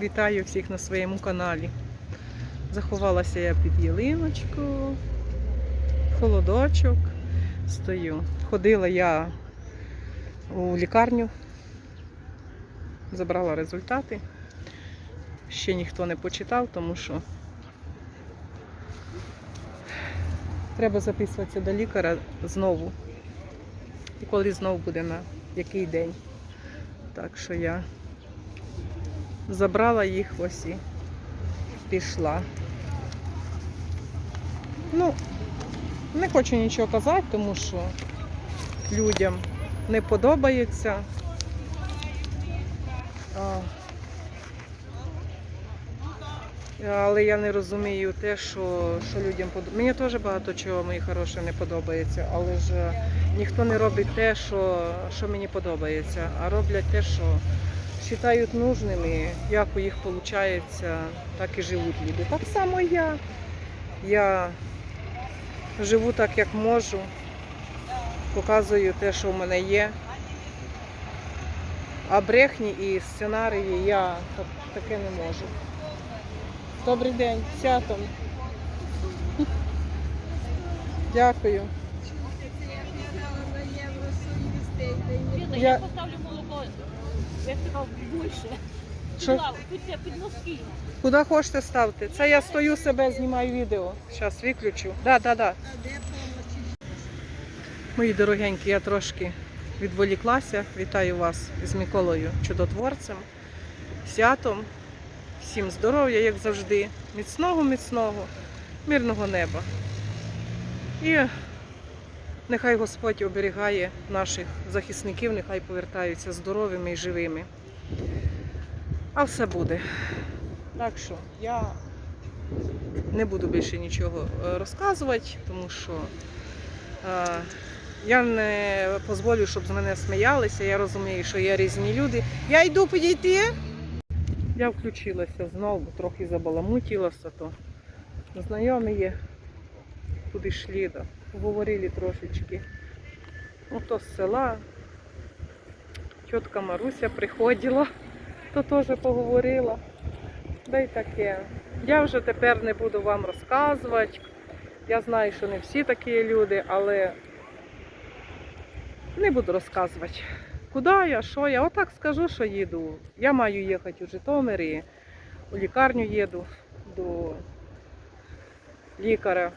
Вітаю всіх на своєму каналі. Заховалася я під ялиночку, холодочок. Стою. Ходила я у лікарню, забрала результати. Ще ніхто не почитав, тому що треба записуватися до лікаря знову. І коли знову буде на який день. Так що я забрала їх ось і пішла. Ну, не хочу нічого казати, тому що людям не подобається. Але я не розумію те, що, що людям подобається. Мені теж багато чого мої хороші не подобається, але ж е, ніхто не робить те, що, що мені подобається, а роблять те, що вважають нужними, як у їх виходить, так і живуть люди. Так само я. Я живу так, як можу, показую те, що в мене є. А брехні і сценарії я таке не можу. Добрий день, святом. Дякую. Я- я поставлю більше. Що? Під лаву, Тут під носки. Куди хочете ставте? Це я стою себе, знімаю відео. Зараз виключу. Да, да, да. Мої дорогенькі, я трошки відволіклася. Вітаю вас з Миколою Чудотворцем, святом. Всім здоров'я, як завжди, міцного, міцного, мирного неба. І нехай Господь оберігає наших захисників, нехай повертаються здоровими і живими. А все буде. Так що я не буду більше нічого е, розказувати, тому що е, я не дозволю, щоб з мене сміялися. Я розумію, що є різні люди. Я йду підійти. Я включилася знову, трохи забаламутила все то. Знайомі є, куди йшли, да. Поговорили трошечки. Ну, то з села. Тітка Маруся приходила, то теж поговорила. Да й таке. Я вже тепер не буду вам розказувати. Я знаю, що не всі такі люди, але не буду розказувати. Куди я, що я? Отак скажу, що їду. Я маю їхати у Житомир і у лікарню їду до лікаря.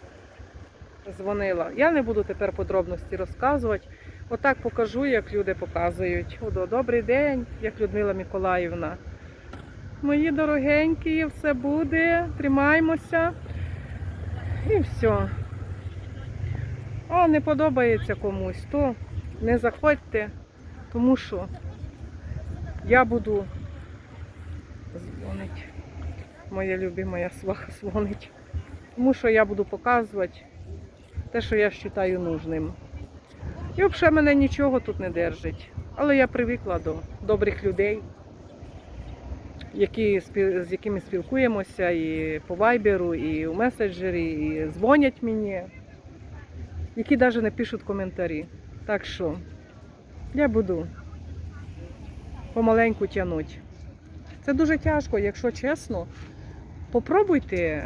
Дзвонила. Я не буду тепер подробності розказувати. Отак покажу, як люди показують. О, добрий день, як Людмила Миколаївна. Мої дорогенькі, все буде, тримаймося. І все. А не подобається комусь, то не заходьте, тому що я буду дзвонить. Моя любима сваха дзвонить. Тому що я буду показувати те, що я вважаю нужним. І взагалі мене нічого тут не держить. Але я привикла до добрих людей які, з якими спілкуємося і по вайберу, і у меседжері, і дзвонять мені, які навіть не пишуть коментарі. Так що я буду помаленьку тягнути. Це дуже тяжко, якщо чесно. Попробуйте,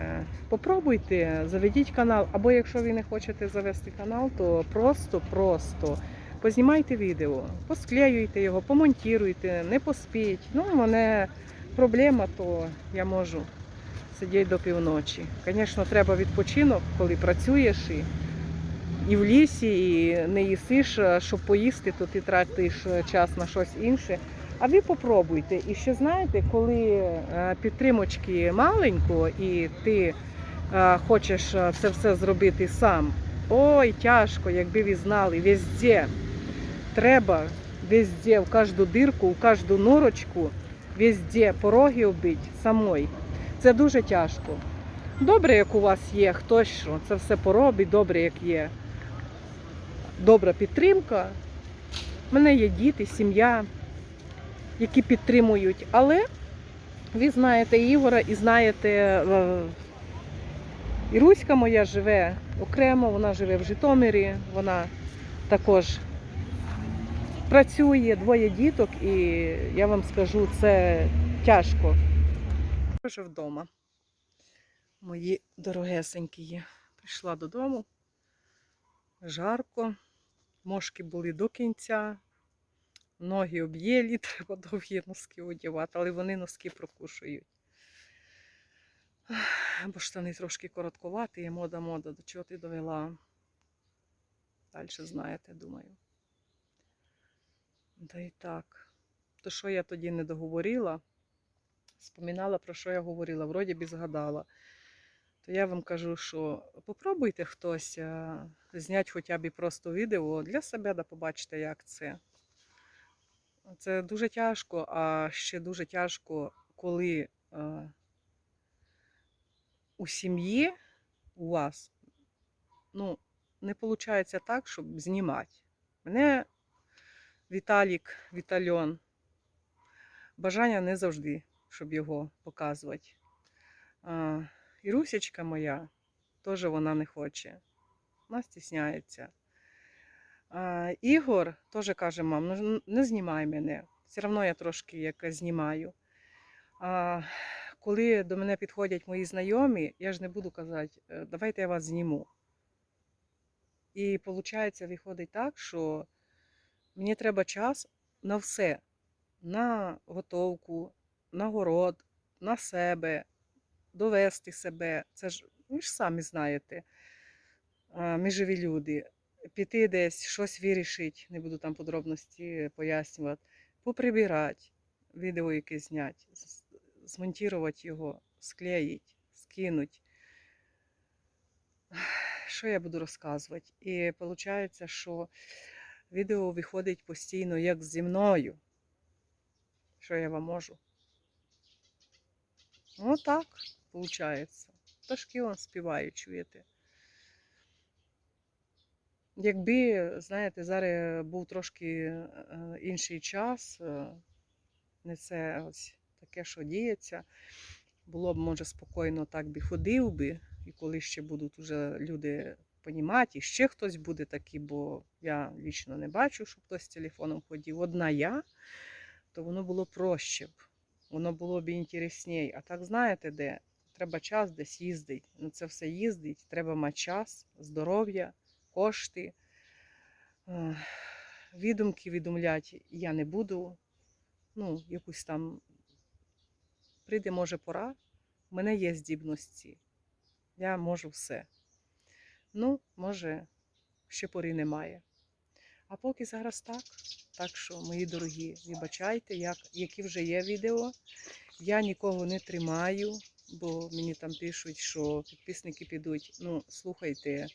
попробуйте, заведіть канал. Або якщо ви не хочете завести канал, то просто-просто познімайте відео, посклеюйте його, помонтуйте, не поспіть. Ну, у мене проблема, то я можу сидіти до півночі. Звісно, треба відпочинок, коли працюєш і, і в лісі, і не їсиш, щоб поїсти, то ти тратиш час на щось інше. А ви попробуйте. І ще знаєте, коли е, підтримочки маленько і ти е, хочеш е, все все зробити сам. Ой, тяжко, якби ви знали, везде. Треба везде, в кожну дирку, в кожну норочку, везде пороги оббити самой. Це дуже тяжко. Добре, як у вас є хтось, що це все поробить, добре, як є добра підтримка. У мене є діти, сім'я, які підтримують. Але ви знаєте Ігора і знаєте, е, Іруська моя живе окремо, вона живе в Житомирі, вона також працює, двоє діток, і я вам скажу, це тяжко. Вже вдома. Мої дорогесенькі. Прийшла додому. Жарко. Мошки були до кінця. Ноги об'єлі, треба довгі носки одягати, але вони носки прокушують. Бо штани трошки коротковаті, є мода, мода, до чого ти довела. Далі знаєте, думаю. Да і так. То що я тоді не договорила, спомінала, про що я говорила, вроді би згадала. То я вам кажу, що попробуйте хтось е, зняти хоча б просто відео для себе, да побачите, як це. Це дуже тяжко, а ще дуже тяжко, коли е, у сім'ї у вас ну, не виходить так, щоб знімати. Мене Віталік, Вітальон, бажання не завжди, щоб його показувати. А, і Русечка моя, теж вона не хоче. Вона стісняється. Ігор теж каже, мам, ну не знімай мене. Все одно я трошки якось знімаю. А, коли до мене підходять мої знайомі, я ж не буду казати, «Е, давайте я вас зніму. І виходить, виходить так, що мені треба час на все. На готовку, на город, на себе, довести себе. Це ж ви ж самі знаєте, ми живі люди. Піти десь, щось вирішити, не буду там подробності пояснювати, поприбирати, відео якесь зняти, змонтувати його, склеїть, скинути. Що я буду розказувати? І виходить, що відео виходить постійно як зі мною. Що я вам можу? Ну так, виходить. Пташки он співають, чуєте. Якби, знаєте, зараз був трошки е, інший час, е, не це ось таке, що діється, було б, може, спокійно так би ходив би, і коли ще будуть уже люди понімати, і ще хтось буде такий, бо я лічно не бачу, щоб хтось з телефоном ходив. Одна я, то воно було проще б, воно було б інтересніше. А так знаєте, де? Треба час десь їздить. На це все їздить, треба мати час, здоров'я, кошти. Ех, Відумки відумлять я не буду. Ну, якусь там прийде, може, пора. У мене є здібності. Я можу все. Ну, може, ще пори немає. А поки зараз так. Так що, мої дорогі, вибачайте, як, які вже є відео. Я нікого не тримаю, бо мені там пишуть, що підписники підуть. Ну, слухайте,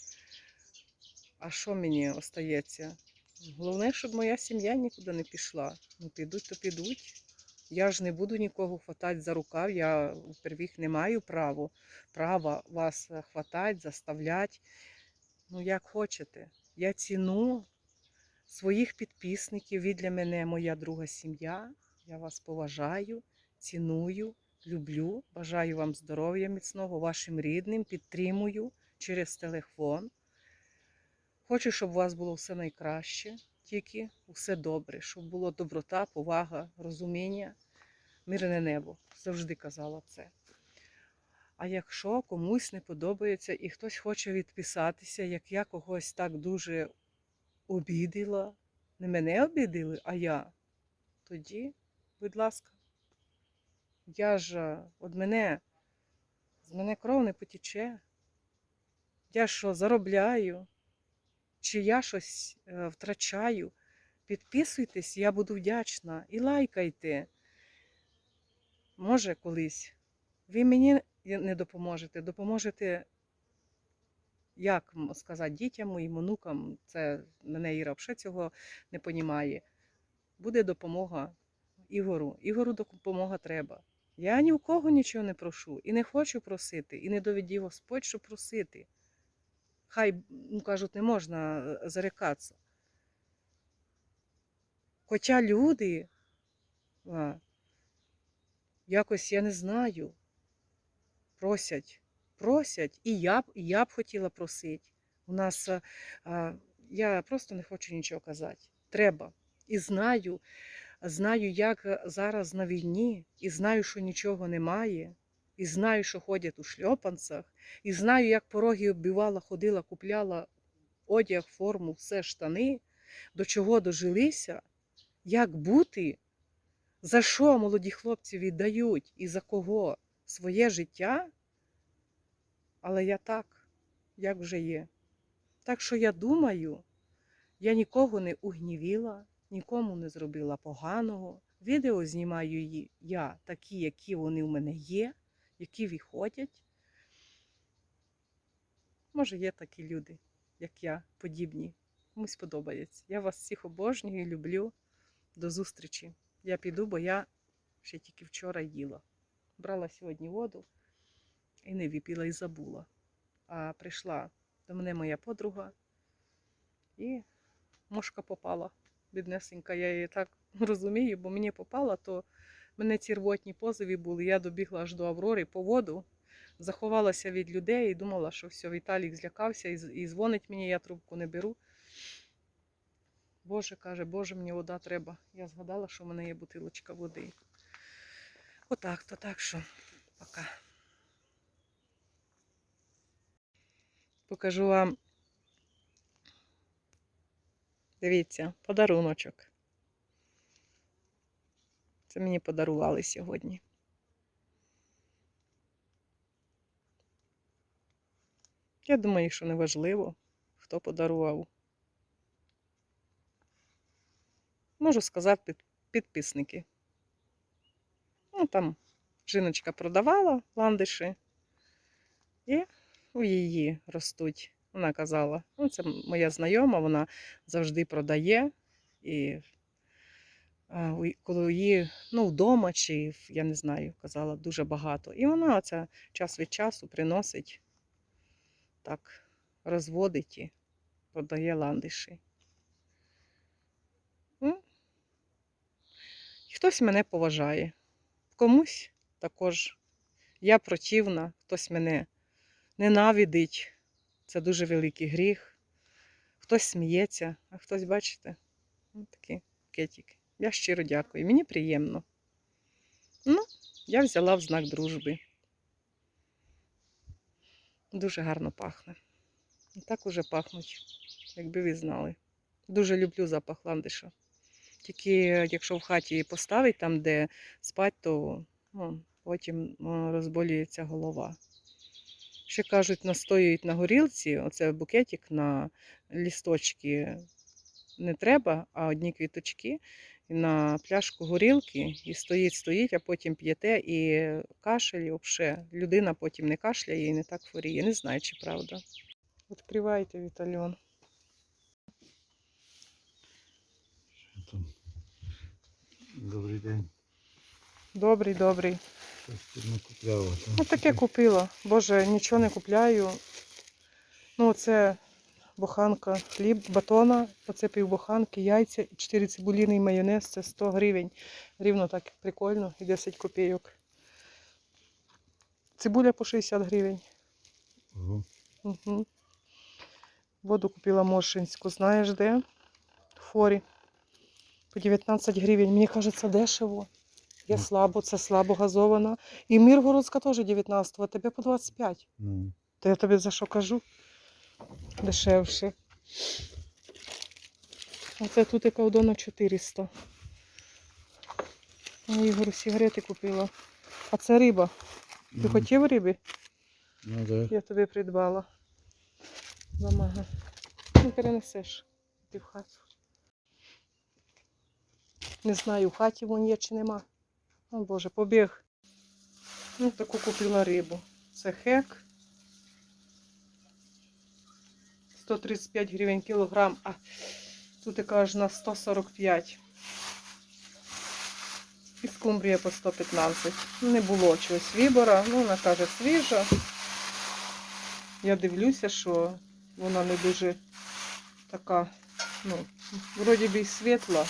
а що мені остається? Головне, щоб моя сім'я нікуди не пішла. Ну, підуть, то підуть. Я ж не буду нікого хватати за рукав. Я впервых не маю права, права вас хватати, заставляти. Ну, як хочете. Я ціну своїх підписників. Ви для мене моя друга сім'я. Я вас поважаю, ціную, люблю. Бажаю вам здоров'я міцного, вашим рідним, підтримую через телефон. Хочу, щоб у вас було все найкраще, тільки все добре, щоб було доброта, повага, розуміння, мирне небо. Завжди казала це. А якщо комусь не подобається і хтось хоче відписатися, як я когось так дуже обідала, не мене обідали, а я, тоді, будь ласка, я ж від мене, з мене кров не потіче. Я що заробляю, чи я щось е, втрачаю. Підписуйтесь, я буду вдячна. І лайкайте. Може, колись. Ви мені не допоможете, допоможете, як сказати, дітям моїм онукам. Це мене Іра взагалі цього не понімає. Буде допомога Ігору. Ігору допомога треба. Я ні у кого нічого не прошу і не хочу просити, і не доведі Господь, що просити. Хай, ну кажуть, не можна е, зарекатися. Хоча люди, а, якось я не знаю, просять, просять, і я б, і я б хотіла просити. У нас а, а, я просто не хочу нічого казати. Треба. І знаю, знаю, як зараз на війні, і знаю, що нічого немає. І знаю, що ходять у шльопанцях, і знаю, як пороги оббивала, ходила, купляла одяг, форму, все штани, до чого дожилися, як бути, за що молоді хлопці віддають і за кого своє життя. Але я так, як вже є. Так що я думаю, я нікого не угнівіла, нікому не зробила поганого. Відео знімаю я такі, які вони в мене є, які виходять. Може, є такі люди, як я, подібні. Комусь подобається. Я вас всіх обожнюю, люблю. До зустрічі. Я піду, бо я ще тільки вчора їла. Брала сьогодні воду і не випила і забула. А прийшла до мене моя подруга і мошка попала. Біднесенька, я її так розумію, бо мені попала, то мене ці рвотні позови були. Я добігла аж до Аврори по воду, заховалася від людей і думала, що все, Віталік злякався і дзвонить мені, я трубку не беру. Боже каже, Боже, мені вода треба. Я згадала, що в мене є бутилочка води. Отак, то так що, пока. Покажу вам. Дивіться, подаруночок. Це мені подарували сьогодні. Я думаю, що не важливо, хто подарував. Можу сказати, під- підписники. Ну, там жіночка продавала ландиші, і у її ростуть. Вона казала, ну, це моя знайома, вона завжди продає. І коли її ну, вдома чи я не знаю, казала, дуже багато. І вона оце час від часу приносить, так, розводить і продає ландиші. Ну, Хтось мене поважає. Комусь також я противна, хтось мене ненавидить. Це дуже великий гріх. Хтось сміється, а хтось, бачите, ну, такі кетики. Я щиро дякую. Мені приємно. Ну, я взяла в знак дружби. Дуже гарно пахне. Так уже пахнуть, якби ви знали. Дуже люблю запах ландиша. Тільки якщо в хаті поставить там, де спать, то ну, потім ну, розболюється голова. Ще кажуть, настоюють на горілці, оце букетик на лісточки не треба, а одні квіточки на пляшку горілки і стоїть, стоїть, а потім п'єте і кашель, і взагалі людина потім не кашляє і не так хворіє. Не знаю, чи правда. Відкривайте, Вітальон. Добрий день. Добрий, добрий. Щось Ну таке купила. Боже, нічого не купляю. Ну, це буханка хліб, батона, оце півбуханки, яйця і 4 цибуліни і майонез, це 100 гривень. Рівно так прикольно і 10 копійок. Цибуля по 60 гривень. Ого. Угу. Воду купила Моршинську, знаєш де? В форі. По 19 гривень. Мені кажеться, дешево. Я слабо, це слабо газована. І Міргородська теж 19, а тебе по 25. Ну, То я тобі за що кажу? Дешевше. Оце тут яка одона 400. Я Ігору сигарети купила. А це риба. Ти ну, хотів риби? Ну, да. Я тобі придбала. Бумага. Ну, перенесеш. Ти в хату. Не знаю, в хаті вон є чи нема. О Боже, побіг. Ну, таку купила рибу. Це хек. 135 гривень кілограм, а тут яка аж на 145. І скумбрія по 115. Не було чогось вибора. Ну, вона каже, свіжа. Я дивлюся, що вона не дуже така, ну, вроді би й світла.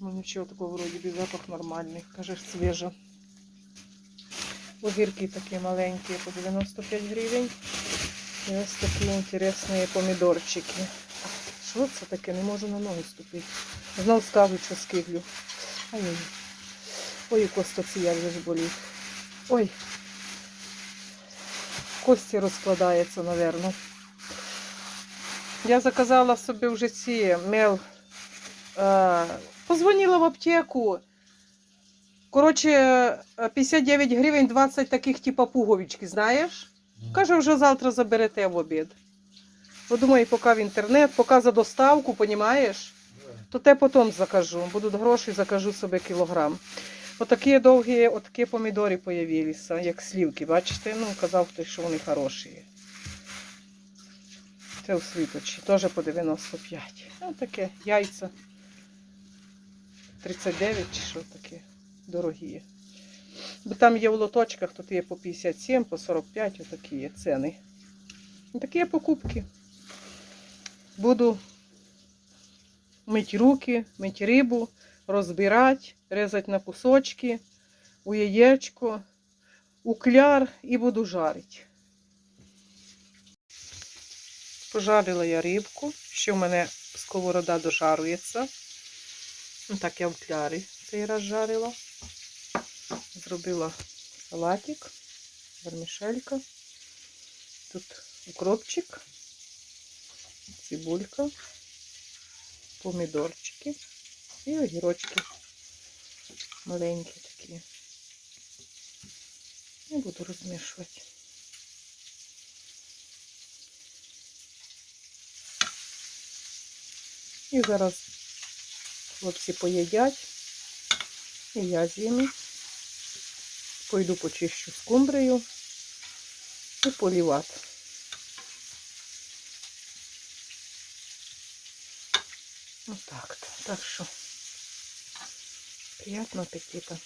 Ну нічого такого вроді би запах нормальний. Каже, свіжа. Огірки такі маленькі по 95 гривень. І ось такі інтересні помідорчики. Що це таке? Не можу на ноги ступити. Знов скажуть, що скиглю. Ай, ой. Ой, костоція вже ж болить. Ой. Кості розкладається, напевно. Я заказала собі вже ці мел. Е, позвонила в аптеку. Коротше, е, 59 гривень 20 таких типа пуговички, знаєш? Каже, вже завтра заберете в обід. Бо думаю, поки в інтернет, поки за доставку, понімаєш? То те потім закажу. Будуть гроші, закажу собі кілограм. Отакі довгі, отакі помідори появилися, як слівки, бачите? Ну, казав хтось, що вони хороші. Це у світочі, теж по 95. Ну, таке, яйця. 39 чи що таке, дорогі. Бо там є в лоточках, тут є по 57, по 45, отакі є ціни. Такі є покупки. Буду мити руки, мити рибу, розбирати, різати на кусочки, у яєчко, у кляр і буду жарити. Пожарила я рибку, ще в мене сковорода дожарується. Ну, так я в клярі цей раз жарила. Зробила салатик, вермішелька. Тут укропчик, цибулька, помідорчики і огірочки. Маленькі такі. І буду розмішувати. І зараз хлопці поїдять. І я з'їм. Пойду почищу скумбрію і полівати. Отак. то. Так що приятного аппетита.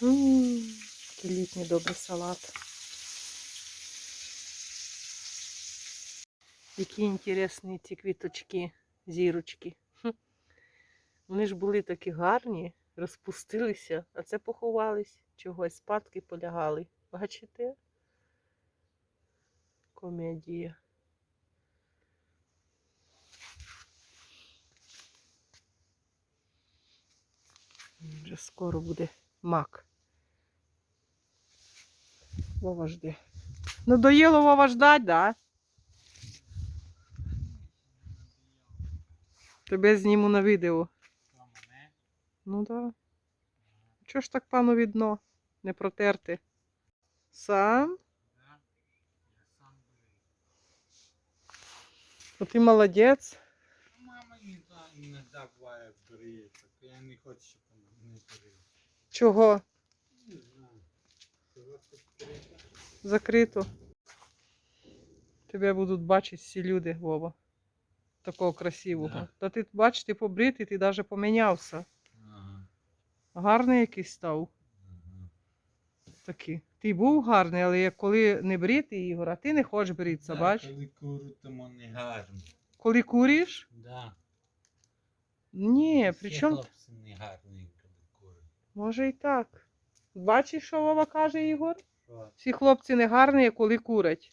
Ммм, який літній добрий салат. Які інтересні ці квіточки, зірочки. Вони ж були такі гарні, розпустилися, а це поховались, чогось спадки полягали. Бачите? Комедія. Вже скоро буде мак. Вова жде. Ну доїло Вова ждать, да? Тебе зніму на відео. Ну да. Чого ж так пану відно? Не протерти? Сам? Ну ти молодець. Мама не, не бери, так я не хочу, щоб вона не бери. Чого? Не знаю. Закрито. Тебе будуть бачити всі люди, Вова. Такого красивого. Да. Та ти бач, ти побритий, ти навіть помінявся. Гарний якийсь став. Такий. Ти був гарний, але як коли не бритий, Ігор, а ти не хочеш бритися, Да, бач? Коли куру, тому не гарно. Коли куриш? Да. Ні, Всі причому, хлопці не гарні, коли курять. може і так. Бачиш, що Вова каже, Ігор? Що? Всі хлопці не гарні, коли курять.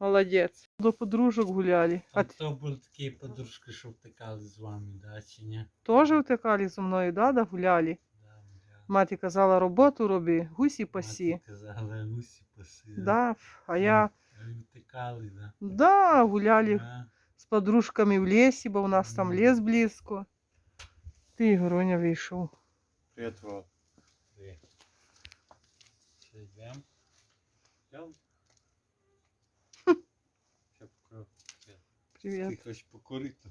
Молодець. До подружок гуляли. А А ти то були такі подружки, що втикали з вами, да, чи ні? теж втекали зі мною, да, да гуляли? Да, да. Мати казала, роботу роби, гусі пасі. Мати казала, гусі паси. Да, а я А ви втикали, да. да, гуляли Да. з подружками в лісі, бо у нас там Мгм. ліс близько. Ти, Гороня, вийшов. Привет, Вов. Привет. Что, идем? Идем? Ты Привіт. хочешь покурить?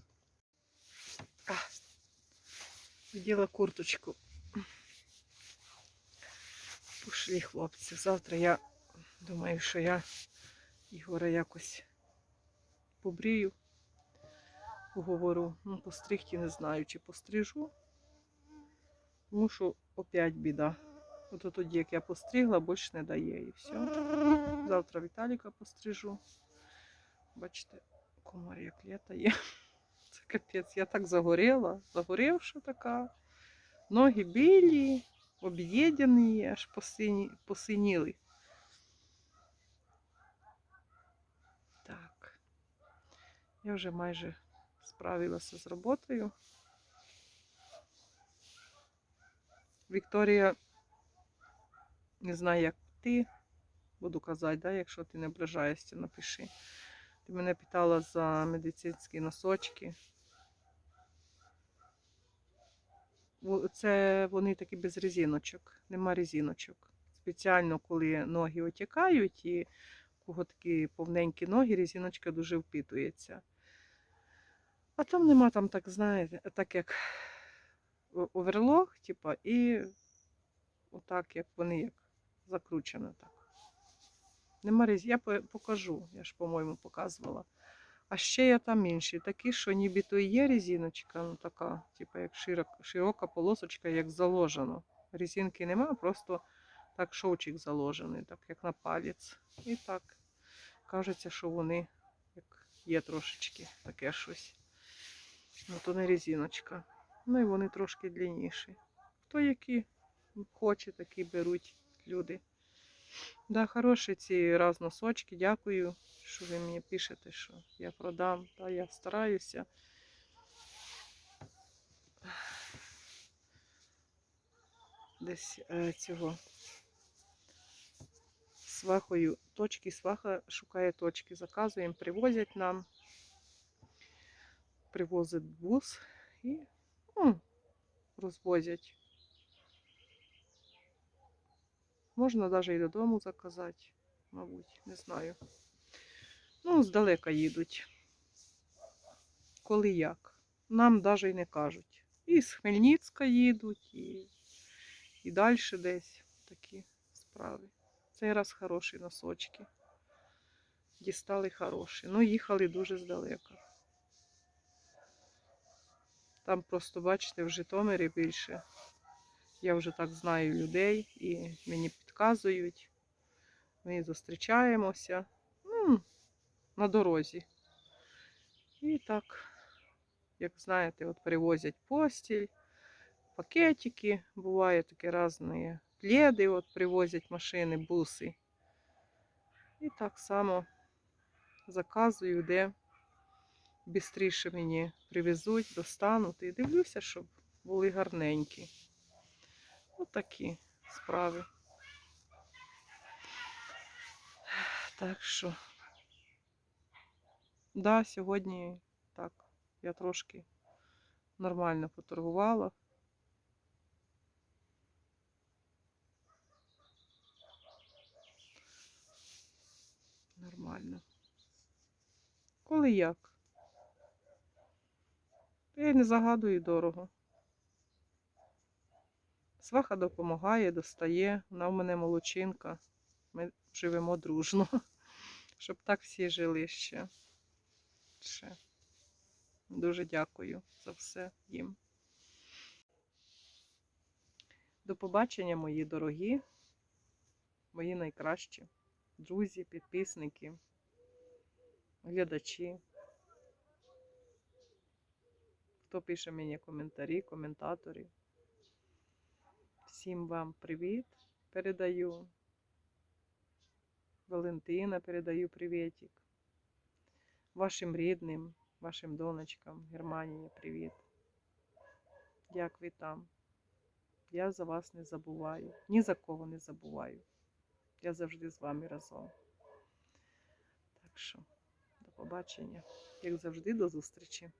Вділа курточку. Пошли, хлопці. Завтра я думаю, що я Ігора якось побрію. Говорю, ну, постригти не знаю, чи пострижу. Тому що опять біда. От тоді, як я постригла, більше не дає і все. Завтра Віталіка пострижу. Бачите, комар як літає. Це капець, я так загоріла, загорівша така. Ноги білі, об'єднані, аж посині, посиніли. Так. Я вже майже справилася з роботою. Вікторія, не знаю, як ти, буду казати, да, якщо ти не ображаєшся, напиши. Ти мене питала за медицинські носочки. Це вони такі без резиночок, нема резиночок. Спеціально, коли ноги отікають і у кого такі повненькі ноги, резиночка дуже впитується. А там нема там, так знаєте, так як оверлог, типа, і отак, як вони як закручені так. Нема різ... Я покажу, я ж, по-моєму, показувала. А ще є там інші, такі, що нібито є резиночка, ну така, типу, як широк, широка полосочка, як заложено. Резинки нема, просто так шовчик заложений, так як на палець. І так кажеться, що вони як є трошечки таке щось. Ну, то не резиночка. Ну і вони трошки длинніші. Хто які хоче, такі беруть люди. Да, хороші ці раз носочки. Дякую, що ви мені пишете, що я продам. Та я стараюся. Десь е, цього свахою точки, сваха шукає точки, заказуємо, привозять нам, привозить бус і ну, розвозять. Можна навіть і додому заказати, мабуть, не знаю. Ну, здалека їдуть. Коли як. Нам навіть і не кажуть. І з Хмельницька їдуть, і, і далі десь такі справи. Цей раз хороші носочки. Дістали хороші. Ну, їхали дуже здалека. Там просто, бачите, в Житомирі більше. Я вже так знаю людей і мені підказують. Ми зустрічаємося ну, на дорозі. І так, як знаєте, от привозять постіль, пакетики, буває такі різні пледи, от привозять машини, буси. І так само заказую, де швидше мені привезуть, достануть. І дивлюся, щоб були гарненькі. Отакі справи. Так що, да, сьогодні так, я трошки нормально поторгувала. Нормально. Коли як? Я й не загадую дорого. Сваха допомагає, достає. Вона в мене молочинка. Живемо дружно. Щоб так всі жили ще. ще. Дуже дякую за все їм. До побачення, мої дорогі, мої найкращі друзі, підписники, глядачі. Хто пише мені коментарі, коментаторі. Всім вам привіт передаю. Валентина передаю привітик. Вашим рідним, вашим донечкам, Германії привіт. Як ви там? Я за вас не забуваю. Ні за кого не забуваю. Я завжди з вами разом. Так що, до побачення. Як завжди, до зустрічі.